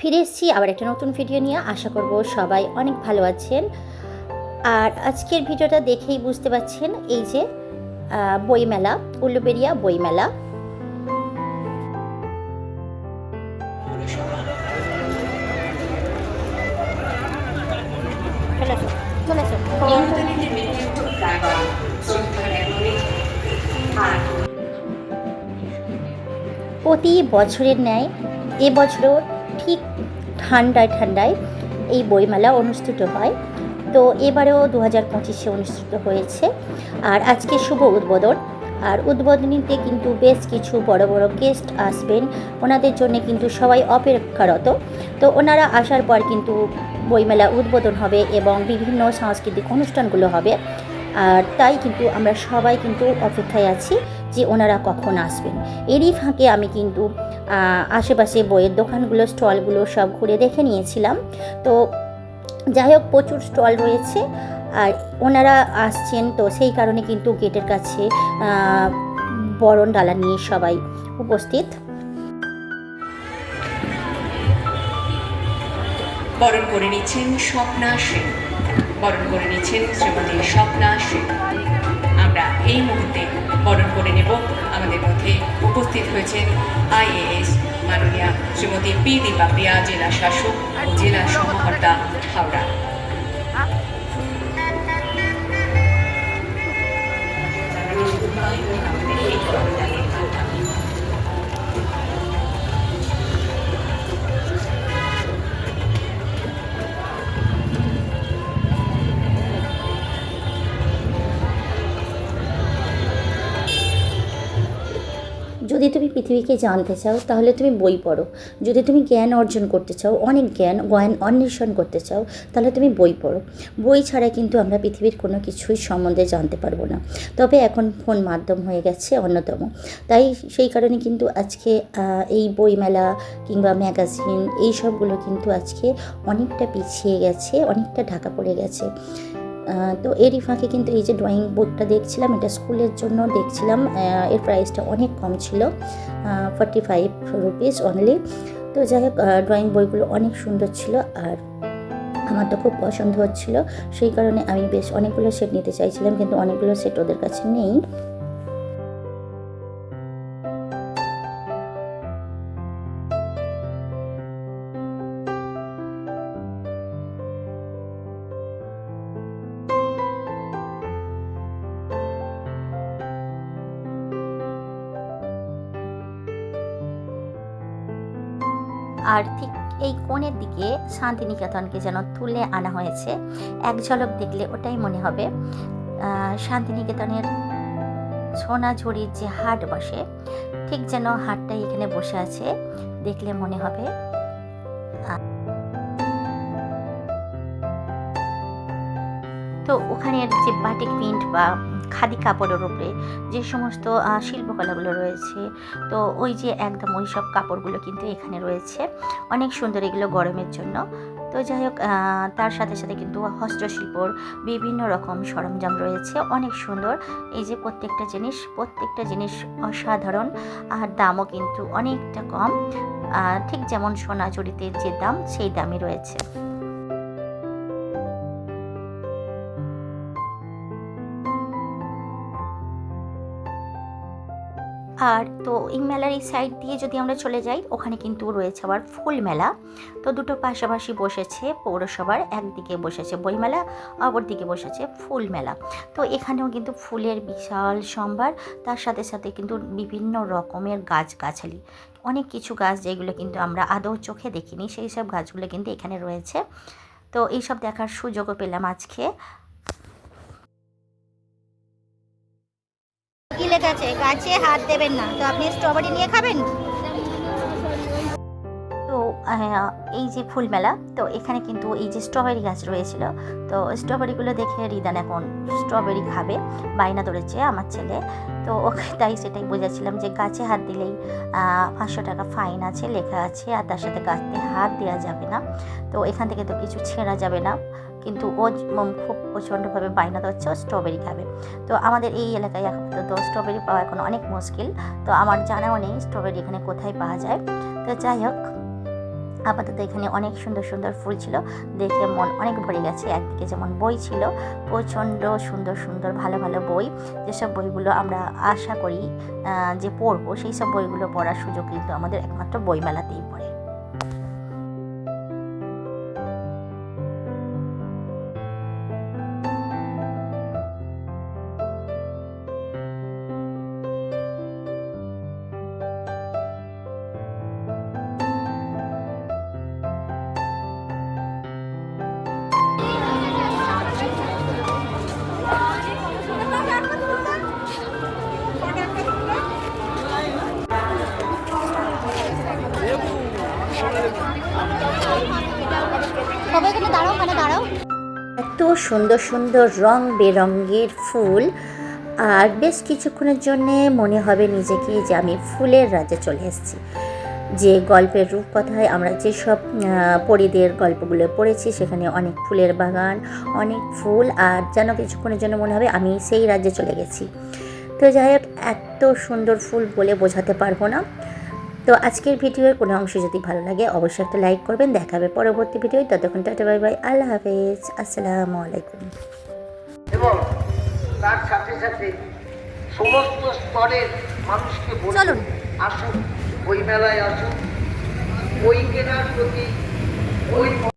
ফিরে এসেছি, আবার একটা নতুন ভিডিও নিয়ে আশা করব সবাই অনেক ভালো আছেন। আর আজকের ভিডিওটা দেখেই বুঝতে পারছেন এই যে বইমেলা, উল্লুবেরিয়া বইমেলা। প্রতি বছরের ন্যায় এবছরও ঠিক ঠান্ডায় ঠান্ডায় এই বইমেলা অনুষ্ঠিত হয়। তো এবারেও দু হাজার পঁচিশে অনুষ্ঠিত হয়েছে। আর আজকে শুভ উদ্বোধন। আর উদ্বোধনীতে কিন্তু বেশ কিছু বড় বড় গেস্ট আসবেন। ওনাদের জন্য কিন্তু সবাই অপেক্ষারত। তো ওনারা আসার পর কিন্তু বইমেলা উদ্বোধন হবে এবং বিভিন্ন সাংস্কৃতিক অনুষ্ঠানগুলো হবে। আর তাই কিন্তু আমরা সবাই কিন্তু অপেক্ষায় আছি যে ওনারা কখন আসবেন। এরই ফাঁকে আমি কিন্তু আশেপাশে বইয়ের দোকানগুলো, স্টলগুলো সব ঘুরে দেখে নিয়েছিলাম। তো যাই হোক, প্রচুর স্টল রয়েছে। আর ওনারা আসছেন, তো সেই কারণে কিন্তু গেটের কাছে বরণ ডালা নিয়ে সবাই উপস্থিত। বরণ করে নিচ্ছেন স্বপ্না সেন। বরণ করে নিচ্ছেন শ্রীমতী স্বপ্না সেন। আমরা এই মুহূর্তে বরণ করে নেব আমাদের হয়েছেন আইএএস মাননীয়া শ্রীমতী পি দীপা প্রিয়া জেলা শাসক ও জেলা সহকর্তা হাওড়া। যদি তুমি পৃথিবীকে জানতে চাও, তাহলে তুমি বই পড়ো। যদি তুমি জ্ঞান অর্জন করতে চাও, অনেক জ্ঞান জ্ঞান অন্বেষণ করতে চাও, তাহলে তুমি বই পড়ো। বই ছাড়া কিন্তু আমরা পৃথিবীর কোনো কিছুই সম্বন্ধে জানতে পারব না। তবে এখন ফোন মাধ্যম হয়ে গেছে অন্যতম। তাই সেই কারণে কিন্তু আজকে এই বইমেলা কিংবা ম্যাগাজিন, এই সবগুলো কিন্তু আজকে অনেকটা পিছিয়ে গেছে, অনেকটা ঢাকা পড়ে গেছে। তো এরই ফাঁকে কিন্তু এই যে ড্রয়িং বোর্ডটা দেখছিলাম, এটা স্কুলের জন্য দেখছিলাম এর প্রাইসটা অনেক কম ছিল ফর্টি ফাইভ রুপিস অনলি তো যাই হোক ড্রয়িং বইগুলো অনেক সুন্দর ছিল আর আমার তো খুব পছন্দ হচ্ছিল, সেই কারণে আমি বেশ অনেকগুলো সেট নিতে চাইছিলাম, কিন্তু অনেকগুলো সেট ওদের কাছে নেই। আর ঠিক এই কোণের দিকে শান্তিনিকেতনকে যেন তুলে আনা হয়েছে। এক ঝলক দেখলে ওটাই মনে হবে। শান্তিনিকেতনের সোনাঝুরির যে হাট বসে, ঠিক যেন হাটটাই এখানে বসে আছে, দেখলে মনে হবে। তো ওখানের যে বাটিক প্রিন্ট বা খাদি কাপড়ের উপরে যে সমস্ত শিল্পকলাগুলো রয়েছে, তো ওই যে একদম ওই সব কাপড়গুলো কিন্তু এখানে রয়েছে। অনেক সুন্দর এগুলো গরমের জন্য। তো যাই হোক তার সাথে সাথে কিন্তু হস্তশিল্পর বিভিন্ন রকম সরঞ্জাম রয়েছে। অনেক সুন্দর। এই যে প্রত্যেকটা জিনিস প্রত্যেকটা জিনিস অসাধারণ। আর দামও কিন্তু অনেকটা কম। ঠিক যেমন সোনাঝুরিতে যে দাম, সেই দামই রয়েছে। আর তো এই মেলার এই সাইড দিয়ে যদি আমরা চলে যাই, ওখানে কিন্তু রয়েছে আবার ফুল মেলা। তো দুটো পাশাপাশি বসেছে পৌরসভার, একদিকে বসেছে বইমেলা, অপরদিকে বসেছে ফুল মেলা। তো এখানেও কিন্তু ফুলের বিশাল সম্ভার, তার সাথে সাথে কিন্তু বিভিন্ন রকমের গাছগাছালি। অনেক কিছু গাছ যেগুলো কিন্তু আমরা আদৌ চোখে দেখিনি, সেই সব গাছগুলো কিন্তু এখানে রয়েছে। তো এইসব দেখার সুযোগও পেলাম আজকে। কি লেখা আছে গাছে হাত দেবেন না। তো আপনি স্ট্রবেরি নিয়ে খাবেন? এই যে ফুলমেলা তো এখানে কিন্তু এই যে স্ট্রবেরি গাছ রয়েছিল, তো স্ট্রবেরিগুলো দেখে রিদান এখন স্ট্রবেরি খাবে, বায়না ধরেছে আমার ছেলে। তো ওকে তাই সেটাই বোঝাচ্ছিলাম যে গাছে হাত দিলেই পাঁচশো টাকা ফাইন আছে, লেখা আছে, আর তার সাথে গাছে হাত দেওয়া যাবে না। তো এখান থেকে তো কিছু ছেঁড়া যাবে না, কিন্তু ও খুব প্রচণ্ডভাবে বায়না ধরছে, ও স্ট্রবেরি খাবে। তো আমাদের এই এলাকায় আপাতত স্ট্রবেরি পাওয়া এখন অনেক মুশকিল, তো আমার জানাও নেই স্ট্রবেরি এখানে কোথায় পাওয়া যায়। তো যাই হোক আপাতত এখানে অনেক সুন্দর সুন্দর ফুল ছিল। দেখে মন অনেক ভরে গেছে। একদিকে যেমন বই ছিল, প্রচণ্ড সুন্দর সুন্দর ভালো ভালো বই। যেসব বইগুলো আমরা আশা করি যে পড়ব সেই সব বইগুলো পড়ার সুযোগ কিন্তু আমাদের একমাত্র বইমেলাতেই পড়ে। মানে এত সুন্দর সুন্দর রং বেরঙের ফুল, আর বেশ কিছুক্ষণের জন্যে মনে হবে নিজেকে যে আমি ফুলের রাজ্যে চলে এসেছি। যে গল্পের রূপকথায় আমরা যেসব পরীদের গল্পগুলো পড়েছি, সেখানে অনেক ফুলের বাগান, অনেক ফুল, আর যেন কিছুক্ষণের জন্য মনে হবে আমি সেই রাজ্যে চলে গেছি। তো যাই হোক, এত সুন্দর ফুল বলে বোঝাতে পারব না। তো আজকের ভিডিওর কোনো অংশ যদি ভালো লাগে অবশ্যই একটা লাইক করবেন। দেখাবে পরবর্তী ভিডিও ততক্ষণ টাটা বাই বাই। আল্লাহ হাফেজ। আসসালামু আলাইকুম। এবং তার সাথে সাথে সমস্ত স্তরের মানুষকে বলুন আসুন বই মেলায় আসুন বই কেনার প্রতি বই